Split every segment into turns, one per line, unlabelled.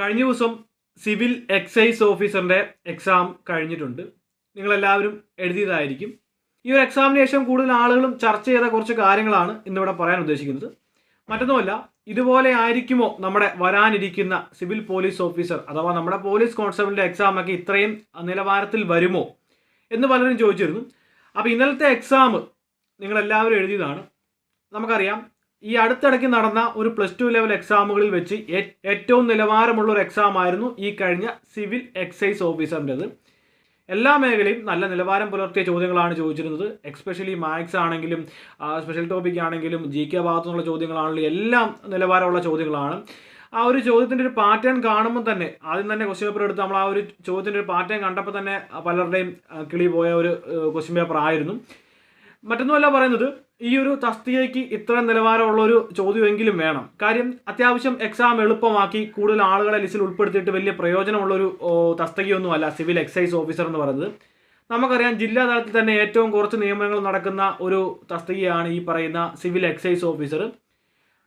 കഴിഞ്ഞ ദിവസം civil excise ഓഫീസറിന്റെ exam കഴിഞ്ഞിട്ടുണ്ട്. നിങ്ങളെല്ലാവരും എഴുതിയതായിരിക്കും. ഈ ഒരു എക്സാമിന് ശേഷം കൂടുതൽ ആളുകളും ചർച്ച ചെയ്ത കുറച്ച് കാര്യങ്ങളാണ് ഇന്നിവിടെ പറയാൻ ഉദ്ദേശിക്കുന്നത്. മറ്റൊന്നുമല്ല ഇതുപോലെ ആയിരിക്കുമോ നമ്മുടെ വരാനിരിക്കുന്ന സിവിൽ പോലീസ് ഓഫീസർ അഥവാ നമ്മുടെ പോലീസ് കോൺസ്റ്റബിളിന്റെ എക്സാമൊക്കെ ഇത്രയും നിലവാരത്തിൽ വരുമോ എന്ന് പലരും ചോദിച്ചിരുന്നു. അപ്പോൾ ഇന്നലത്തെ എക്സാം നിങ്ങളെല്ലാവരും എഴുതിയതാണ്. നമുക്കറിയാം ഈ അടുത്തിടയ്ക്ക് നടന്ന ഒരു പ്ലസ് ടു ലെവൽ എക്സാമുകളിൽ വെച്ച് ഏറ്റവും നിലവാരമുള്ള ഒരു എക്സാം ആയിരുന്നു ഈ കഴിഞ്ഞ സിവിൽ എക്സൈസ് ഓഫീസറിന്റെത് എല്ലാ മേഖലയും നല്ല നിലവാരം പുലർത്തിയ ചോദ്യങ്ങളാണ് ചോദിച്ചിരുന്നത്. എക്സ്പെഷ്യലി മാത്സ് ആണെങ്കിലും സ്പെഷ്യൽ ടോപ്പിക് ആണെങ്കിലും ജി കെ ഭാഗത്തു നിന്നുള്ള ചോദ്യങ്ങളാണെങ്കിലും എല്ലാം നിലവാരമുള്ള ചോദ്യങ്ങളാണ്. ആ ഒരു ചോദ്യത്തിന്റെ ഒരു പാറ്റേൺ കാണുമ്പോൾ തന്നെ ആദ്യം തന്നെ ക്വസ്റ്റ്യൻ പേപ്പർ എടുത്ത് നമ്മൾ ആ ഒരു ചോദ്യത്തിന്റെ ഒരു പാറ്റേൺ കണ്ടപ്പോൾ തന്നെ പലരുടെയും കിളി പോയ ഒരു ക്വസ്റ്റ്യൻ പേപ്പർ ആയിരുന്നു. മറ്റൊന്നുമല്ല പറയുന്നത് ഈ ഒരു തസ്തികയ്ക്ക് ഇത്ര നിലവാരമുള്ള ഒരു ചോദ്യമെങ്കിലും വേണം. കാര്യം അത്യാവശ്യം എക്സാം എളുപ്പമാക്കി കൂടുതൽ ആളുകളെ ലിസ്റ്റിൽ ഉൾപ്പെടുത്തിയിട്ട് വലിയ പ്രയോജനമുള്ള ഒരു തസ്തികയൊന്നുമല്ല സിവിൽ എക്സൈസ് ഓഫീസർ എന്ന് പറയുന്നത്. നമുക്കറിയാം ജില്ലാ തലത്തിൽ തന്നെ ഏറ്റവും കുറച്ച് നിയമനങ്ങൾ നടക്കുന്ന ഒരു തസ്തികയാണ് ഈ പറയുന്ന സിവിൽ എക്സൈസ് ഓഫീസർ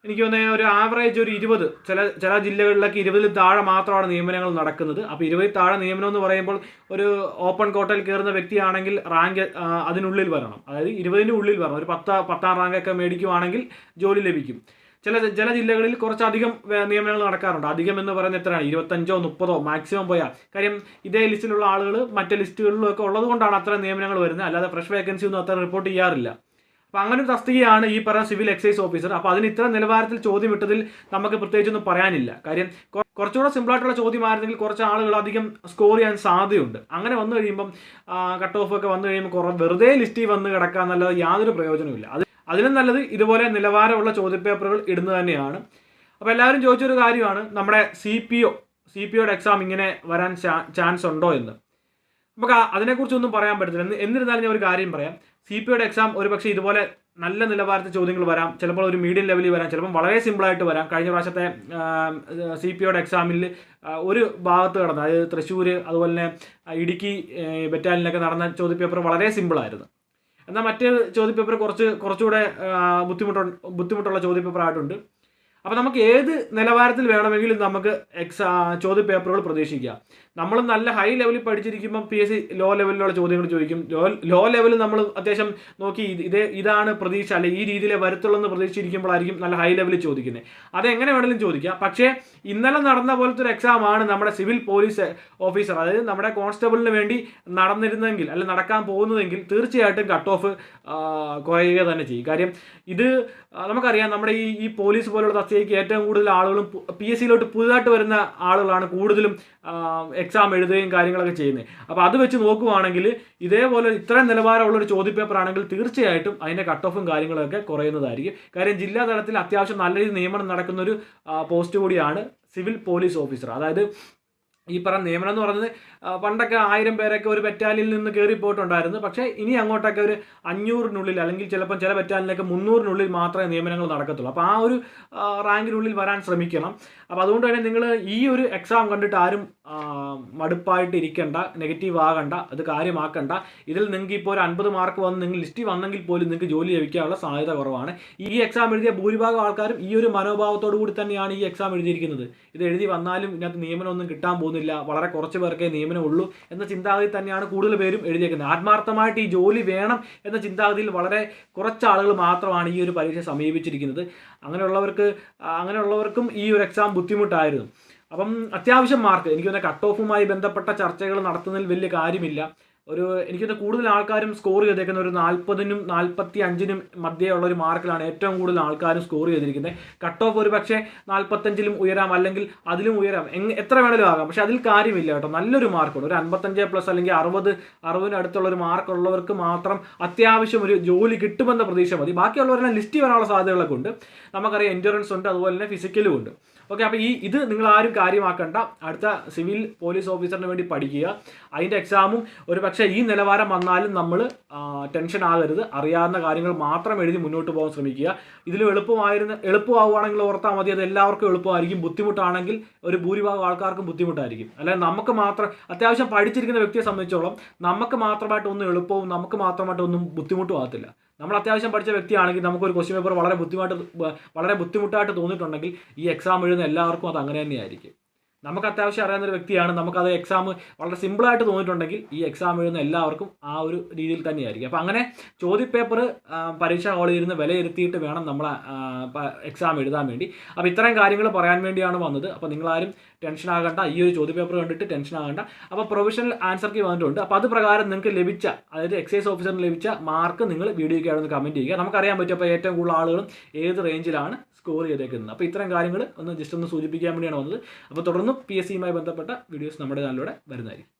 എനിക്ക് തോന്നുന്നത് ഒരു ആവറേജ് ഒരു ഇരുപത്. ചില ചില ജില്ലകളിലൊക്കെ ഇരുപതിൽ താഴെ മാത്രമാണ് നിയമനങ്ങൾ നടക്കുന്നത്. അപ്പോൾ ഇരുപതിൽ താഴെ നിയമനം എന്ന് പറയുമ്പോൾ ഒരു ഓപ്പൺ കോട്ടയിൽ കയറുന്ന വ്യക്തിയാണെങ്കിൽ റാങ്ക് അതിനുള്ളിൽ വരണം. അതായത് ഇരുപതിന് ഉള്ളിൽ വരണം. ഒരു പത്ത് പത്താം റാങ്കൊക്കെ മേടിക്കുവാണെങ്കിൽ ജോലി ലഭിക്കും. ചില ചില ജില്ലകളിൽ കുറച്ചധികം നിയമനങ്ങൾ നടക്കാറുണ്ട്. അധികം എന്ന് പറയുന്നത് എത്രയാണ്? ഇരുപത്തഞ്ചോ മുപ്പതോ മാക്സിമം പോയാൽ കാര്യം ഇതേ ലിസ്റ്റിലുള്ള ആളുകൾ മറ്റ് ലിസ്റ്റുകളിലൊക്കെ ഉള്ളതുകൊണ്ടാണ് ഉള്ളത് കൊണ്ടാണ് അത്ര നിയമനങ്ങൾ വരുന്നത്. അല്ലാതെ ഫ്രഷ് വേക്കൻസി ഒന്നും അത്ര റിപ്പോർട്ട് ചെയ്യാറില്ല. അപ്പോൾ അങ്ങനെ ഒരു തസ്തികയാണ് ഈ പറഞ്ഞ സിവിൽ എക്സൈസ് ഓഫീസർ അപ്പോൾ അതിന് ഇത്ര നിലവാരത്തിൽ ചോദ്യം ഇട്ടതിൽ നമുക്ക് പ്രത്യേകിച്ചൊന്നും പറയാനില്ല. കാര്യം കുറച്ചുകൂടെ സിമ്പിളായിട്ടുള്ള ചോദ്യമായിരുന്നെങ്കിൽ കുറച്ച് ആളുകൾ അധികം സ്കോർ ചെയ്യാൻ സാധ്യതയുണ്ട്. അങ്ങനെ വന്നു കഴിയുമ്പം കട്ട് ഓഫ് ഒക്കെ വന്നു കഴിയുമ്പോൾ കുറേ വെറുതെ ലിസ്റ്റിൽ വന്ന് കിടക്കാൻ നല്ലത് യാതൊരു പ്രയോജനമില്ല അത് അതിലും നല്ലത് ഇതുപോലെ നിലവാരമുള്ള ചോദ്യപേപ്പറുകൾ ഇടുന്നത് തന്നെയാണ്. അപ്പോൾ എല്ലാവരും ചോദിച്ചൊരു കാര്യമാണ് നമ്മുടെ C P O C P ഒയുടെ എക്സാം ഇങ്ങനെ വരാൻ ചാൻസ് ഉണ്ടോ എന്ന്. നമുക്ക് അതിനെക്കുറിച്ചൊന്നും പറയാൻ പറ്റത്തില്ല. എന്ന് എന്നിരുന്നാലും ഞാൻ ഒരു കാര്യം പറയാം. സി പി ഒയുടെ എക്സാം ഒരു പക്ഷേ ഇതുപോലെ നല്ല നിലവാരത്തിൽ ചോദ്യങ്ങൾ വരാം. ചിലപ്പോൾ ഒരു മീഡിയം ലെവലിൽ വരാം. ചിലപ്പോൾ വളരെ സിമ്പിളായിട്ട് വരാം. കഴിഞ്ഞ പ്രാവശ്യത്തെ സി പി ഒയുടെ എക്സാമിൽ ഒരു ഭാഗത്ത് കടന്ന് അതായത് തൃശ്ശൂർ അതുപോലെ തന്നെ ഇടുക്കി ബറ്റാലിനൊക്കെ നടന്ന ചോദ്യപേപ്പർ വളരെ സിമ്പിളായിരുന്നു എന്നാൽ മറ്റേ ചോദ്യപേപ്പർ കുറച്ച് കുറച്ചുകൂടെ ബുദ്ധിമുട്ട് ബുദ്ധിമുട്ടുള്ള ചോദ്യപേപ്പർ ആയിട്ടുണ്ട്. അപ്പോൾ നമുക്ക് ഏത് നിലവാരത്തിൽ വേണമെങ്കിലും നമുക്ക് എക്സാ ചോദ്യപേപ്പറുകൾ പ്രതീക്ഷിക്കാം. നമ്മൾ നല്ല ഹൈ ലെവലിൽ പഠിച്ചിരിക്കുമ്പോൾ പി എസ് സി ലോ ലെവലിലുള്ള ചോദ്യങ്ങൾ ചോദിക്കും. ലോ ലോ ലെവലിൽ നമ്മൾ അത്യാവശ്യം നോക്കി ഇതേ ഇതാണ് പ്രതീക്ഷ അല്ലെ ഈ രീതിയിലെ വരത്തുള്ളൂ പ്രതീക്ഷിച്ചിരിക്കുമ്പോഴായിരിക്കും നല്ല ഹൈ ലെവലിൽ ചോദിക്കുന്നത് അത് എങ്ങനെ വേണമെങ്കിലും ചോദിക്കാം. പക്ഷേ ഇന്നലെ നടന്ന പോലത്തെ ഒരു എക്സാം ആണ് നമ്മുടെ സിവിൽ പോലീസ് ഓഫീസർ അതായത് നമ്മുടെ കോൺസ്റ്റബിളിന് വേണ്ടി നടന്നിരുന്നെങ്കിൽ അല്ലെ നടക്കാൻ പോകുന്നതെങ്കിൽ തീർച്ചയായിട്ടും കട്ട് ഓഫ് കുറയുക തന്നെ ചെയ്യും. കാര്യം ഇത് നമുക്കറിയാം നമ്മുടെ ഈ ഈ പോലീസ് പോലുള്ള തസ്തികയ്ക്ക് ഏറ്റവും കൂടുതൽ ആളുകളും പി എസ് സിയിലോട്ട് പുതുതായിട്ട് വരുന്ന ആളുകളാണ് കൂടുതലും എക്സാം എഴുതുകയും കാര്യങ്ങളൊക്കെ ചെയ്യുന്നത് അപ്പോൾ അത് വെച്ച് നോക്കുവാണെങ്കിൽ ഇതേപോലെ ഇത്രയും നിലവാരമുള്ള ഒരു ചോദ്യപേപ്പർ ആണെങ്കിൽ തീർച്ചയായിട്ടും അതിന്റെ കട്ട് ഓഫും കാര്യങ്ങളൊക്കെ കുറയുന്നതായിരിക്കും. കാര്യം ജില്ലാ തലത്തിൽ അത്യാവശ്യം നല്ല രീതിയിൽ നിയമനം നടക്കുന്ന ഒരു പോസ്റ്റ് കൂടിയാണ് സിവിൽ പോലീസ് ഓഫീസർ അതായത് ഈ പറഞ്ഞ നിയമനം എന്ന് ആ, പണ്ടൊക്കെ ആയിരം പേരൊക്കെ ഒരു ബറ്റാലിയനിൽ നിന്ന് കയറി പോയിട്ടുണ്ടായിരുന്നു. പക്ഷേ ഇനി അങ്ങോട്ടൊക്കെ ഒരു അഞ്ഞൂറിനുള്ളിൽ അല്ലെങ്കിൽ ചിലപ്പം ചില ബറ്റാലിനൊക്കെ മുന്നൂറിനുള്ളിൽ മാത്രമേ നിയമനങ്ങൾ നടക്കത്തുള്ളൂ. അപ്പോൾ ആ ഒരു റാങ്കിനുള്ളിൽ വരാൻ ശ്രമിക്കണം. അപ്പോൾ അതുകൊണ്ട് തന്നെ നിങ്ങൾ ഈ ഒരു എക്സാം കണ്ടിട്ട് ആരും മടുപ്പായിട്ട് ഇരിക്കണ്ട നെഗറ്റീവ് ആകണ്ട അത് കാര്യമാക്കണ്ട. ഇതിൽ നിങ്ങൾക്ക് ഇപ്പോൾ ഒരു അൻപത് മാർക്ക് വന്ന് നിങ്ങൾ ലിസ്റ്റിൽ വന്നെങ്കിൽ പോലും നിങ്ങൾക്ക് ജോലി ലഭിക്കാനുള്ള സാധ്യത കുറവാണ്. ഈ എക്സാം എഴുതിയ ഭൂരിഭാഗം ആൾക്കാരും ഈ ഒരു മനോഭാവത്തോടു കൂടി തന്നെയാണ് ഈ എക്സാം എഴുതിയിരിക്കുന്നത്. ഇത് എഴുതി വന്നാലും ഇതിനകത്ത് നിയമനമൊന്നും കിട്ടാൻ പോകുന്നില്ല. വളരെ കുറച്ച് പേർക്കേ നിയമനം ഉള്ളൂ എന്ന ചിന്താഗതി തന്നെയാണ് കൂടുതൽ പേരും എഴുതിയേക്കുന്നത്. ആത്മാർത്ഥമായിട്ട് ഈ ജോലി വേണം എന്ന ചിന്താഗതിയിൽ വളരെ കുറച്ച് ആളുകൾ മാത്രമാണ് ഈ ഒരു പരീക്ഷ സമീപിച്ചിരിക്കുന്നത്. അങ്ങനെയുള്ളവർക്ക് അങ്ങനെയുള്ളവർക്കും ഈ ഒരു എക്സാം ബുദ്ധിമുട്ടായിരുന്നു. അപ്പം അത്യാവശ്യം മാർക്ക് എനിക്ക് തന്നെ കട്ട് ഓഫുമായി ബന്ധപ്പെട്ട ചർച്ചകൾ നടത്തുന്നതിൽ വലിയ കാര്യമില്ല. ഒരു എനിക്ക് കൂടുതൽ ആൾക്കാരും സ്കോർ ചെയ്തേക്കുന്ന ഒരു നാൽപ്പതിനും നാൽപ്പത്തി അഞ്ചിനും മധ്യേ ഉള്ള ഒരു മാർക്കിലാണ് ഏറ്റവും കൂടുതൽ ആൾക്കാരും സ്കോർ ചെയ്തിരിക്കുന്നത്. കട്ട് ഓഫ് ഒരു പക്ഷേ നാൽപ്പത്തഞ്ചിലും ഉയരാം അല്ലെങ്കിൽ അതിലും ഉയരാം. എങ് എത്ര വേണമെങ്കിലും ആകാം. പക്ഷേ അതിൽ കാര്യമില്ല കേട്ടോ. നല്ലൊരു മാർക്കുണ്ട് ഒരു അൻപത്തഞ്ച് പ്ലസ് അല്ലെങ്കിൽ അറുപത് അറുപതിന് അടുത്തുള്ള ഒരു മാർക്ക് ഉള്ളവർക്ക് മാത്രം അത്യാവശ്യം ഒരു ജോലി കിട്ടുമെന്ന പ്രതീക്ഷ മതി. ബാക്കിയുള്ളവരെല്ലാം ലിസ്റ്റ് വരാനുള്ള സാധ്യതകളൊക്കെ ഉണ്ട്. നമുക്കറിയാം എൻഡുറൻസ് ഉണ്ട് അതുപോലെ തന്നെ ഫിസിക്കലും ഉണ്ട്. ഓക്കെ അപ്പോൾ ഈ ഇത് നിങ്ങൾ ആരും കാര്യമാക്കണ്ട. അടുത്ത സിവിൽ പോലീസ് ഓഫീസറിന് വേണ്ടി പഠിക്കുക. അതിന്റെ എക്സാമും ഒരു പക്ഷേ ഈ നിലവാരം വന്നാലും നമ്മൾ ടെൻഷൻ ആകരുത്. അറിയാവുന്ന കാര്യങ്ങൾ മാത്രം എഴുതി മുന്നോട്ട് പോകാൻ ശ്രമിക്കുക. ഇതിൽ എളുപ്പമായിരുന്ന എളുപ്പമാവുകയാണെങ്കിൽ ഓർത്താൽ മതി. അത് എല്ലാവർക്കും എളുപ്പമായിരിക്കും. ബുദ്ധിമുട്ടാണെങ്കിൽ ഒരു ഭൂരിഭാഗം ആൾക്കാർക്കും ബുദ്ധിമുട്ടായിരിക്കും. അല്ലാതെ നമുക്ക് മാത്രം അത്യാവശ്യം പഠിച്ചിരിക്കുന്ന വ്യക്തിയെ സംബന്ധിച്ചോളം നമുക്ക് മാത്രമായിട്ട് ഒന്നും എളുപ്പവും നമുക്ക് മാത്രമായിട്ട് ഒന്നും ബുദ്ധിമുട്ടും ആകത്തില്ല. നമ്മൾ അത്യാവശ്യം പഠിച്ച വ്യക്തിയാണെങ്കിൽ നമുക്കൊരു ക്വസ്റ്റ്യൻ പേപ്പർ വളരെ ബുദ്ധിമുട്ട് വളരെ ബുദ്ധിമുട്ടായിട്ട് തോന്നിയിട്ടുണ്ടെങ്കിൽ ഈ എക്സാം എഴുതുന്ന എല്ലാവർക്കും അത് അങ്ങനെ തന്നെയായിരിക്കും. നമുക്ക് അത്യാവശ്യം അറിയാവുന്ന ഒരു വ്യക്തിയാണ്. നമുക്കത് എക്സാം വളരെ സിമ്പിളായിട്ട് തോന്നിയിട്ടുണ്ടെങ്കിൽ ഈ എക്സാം എഴുതുന്ന എല്ലാവർക്കും ആ ഒരു രീതിയിൽ തന്നെയായിരിക്കും. അപ്പോൾ അങ്ങനെ ചോദ്യപേപ്പർ പരീക്ഷാ ഹാളിൽ ഇരുന്ന് വിലയിരുത്തിയിട്ട് വേണം നമ്മൾ എക്സാം എഴുതാൻ വേണ്ടി. അപ്പോൾ ഇത്തരം കാര്യങ്ങൾ പറയാൻ വേണ്ടിയാണ് വന്നത്. അപ്പോൾ നിങ്ങളാരും ടെൻഷൻ ആകണ്ട. ഈ ഒരു ചോദ്യപേപ്പർ കണ്ടിട്ട് ടെൻഷൻ ആകണ്ട. അപ്പോൾ പ്രൊഫഷണൽ ആൻസർ കീ വന്നിട്ടുണ്ട്. അപ്പോൾ അത് പ്രകാരം നിങ്ങൾക്ക് ലഭിച്ച അതായത് എക്സൈസ് ഓഫീസറിന് ലഭിച്ച മാർക്ക് നിങ്ങൾ വീഡിയോയ്ക്ക് അവിടെ കമന്റ് ചെയ്യുക. നമുക്കറിയാൻ പറ്റും അപ്പോൾ ഏറ്റവും കൂടുതൽ ആളുകളും ഏത് റേഞ്ചിലാണ് സ്കോർ ചെയ്തേക്കുന്നത്. അപ്പോൾ ഇത്തരം കാര്യങ്ങൾ ഒന്ന് ജസ്റ്റ് ഒന്ന് സൂചിപ്പിക്കാൻ വേണ്ടിയാണ് വന്നത്. അപ്പോൾ തുടർന്നും പി എസ് സിയുമായി ബന്ധപ്പെട്ട വീഡിയോസ് നമ്മുടെ ചാനലിലൂടെ വരുന്നതായിരിക്കും.